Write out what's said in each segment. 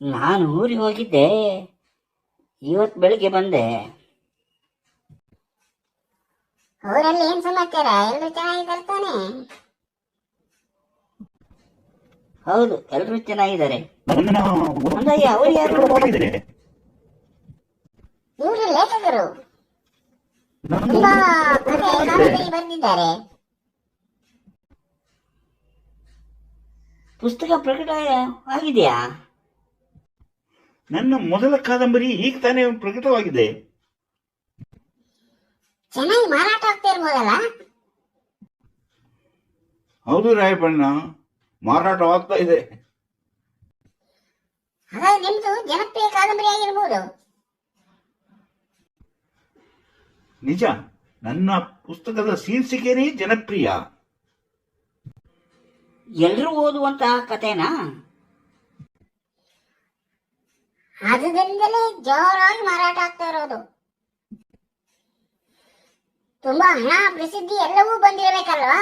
ನಾನು ಊರಿಗೆ ಹೋಗಿದ್ದೆ. ಇವತ್ತು ಬೆಳಿಗ್ಗೆ ಬಂದೆ. ಊರಲ್ಲಿ ಏನ್ ಸಮಾಚಾರ? ಎಲ್ರು ಚೆನ್ನಾಗಿದ್ದಾರೆ ತಾನೆ ಹೌದು ಎಲ್ಲರೂ ಚೆನ್ನಾಗಿದ್ದಾರೆ. ನನ್ನ ಅಂದಯ್ಯ ಅವ್ರು ಯಾರು? ಹೋಗಿದ್ದೇನೆ. ಇವರು ಲೇಖಕರು. ತುಂಬಾ ಕಥೆ ಬರೆದಿದ್ದಾರೆ ಪುಸ್ತಕ ಪ್ರಕಟ ಆಗಿದೆಯಾ ನನ್ನ ಮೊದಲ ಕಾದಂಬರಿ ಈಗ ತಾನೇ ಪ್ರಕಟವಾಗಿದೆ. ಚೆನ್ನಾಗಿ ಮಾರಾಟ ಆಗ್ತಾ ಇರ್ಬೋದಲ್ಲ ಹೌದು ರಾಯಪಣ್ಣ ಮಾರಾಟವಾಗ್ತಾ ಇದೆ. ಹಾಗಾದ್ರೆ ನಿಮ್ದು ಜನಪ್ರಿಯ ಕಾದಂಬರಿ ಆಗಿರ್ಬೋದು. ನಿಜ ನನ್ನ ಪುಸ್ತಕದ ಶೀರ್ಷಿಕೆನೇ ಜನಪ್ರಿಯ. ಎಲ್ಲರೂ ಓದುವಂತಹ ಕಥೆನಾ? ಆದುದರಿಂದಲೇ ಜೋರಾಗಿ ಮಾರಾಟ ಆಗ್ತಾ ಇರೋದು. ತುಂಬಾ ಹಣ ಪ್ರಸಿದ್ಧಿ ಎಲ್ಲವೂ ಬಂದಿರಬೇಕಲ್ವಾ?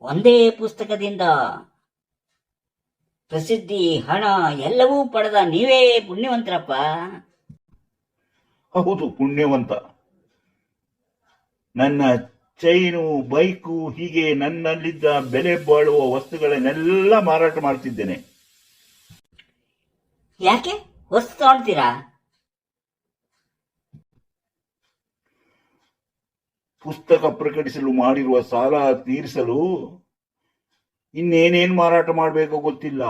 ಒಂದೇ ಪುಸ್ತಕದಿಂದ ಪ್ರಸಿದ್ಧಿ ಹಣ ಎಲ್ಲವೂ ಪಡೆದ ನೀವೇ ಪುಣ್ಯವಂತರಪ್ಪ? ಹೌದು ಪುಣ್ಯವಂತ. ನನ್ನ ಚೈನು ಬೈಕು ಹೀಗೆ ನನ್ನಲ್ಲಿದ್ದ ಬೆಲೆ ಬಾಳುವ ವಸ್ತುಗಳನ್ನೆಲ್ಲ ಮಾರಾಟ ಮಾಡ್ತಿದ್ದೇನೆ. ಯಾಕೆ? ವಸ್ತು ತಗೊಳ್ತೀರಾ ಪುಸ್ತಕ ಪ್ರಕಟಿಸಲು ಮಾಡಿರುವ ಸಾಲ ತೀರಿಸಲು ಇನ್ನೇನೇನು ಮಾರಾಟ ಮಾಡಬೇಕೋ ಗೊತ್ತಿಲ್ಲ.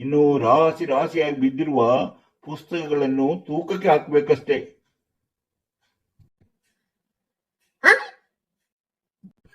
ಇನ್ನು ರಾಶಿ ರಾಶಿಯಾಗಿ ಬಿದ್ದಿರುವ ಪುಸ್ತಕಗಳನ್ನು ತೂಕಕ್ಕೆ ಹಾಕಬೇಕಷ್ಟೇ.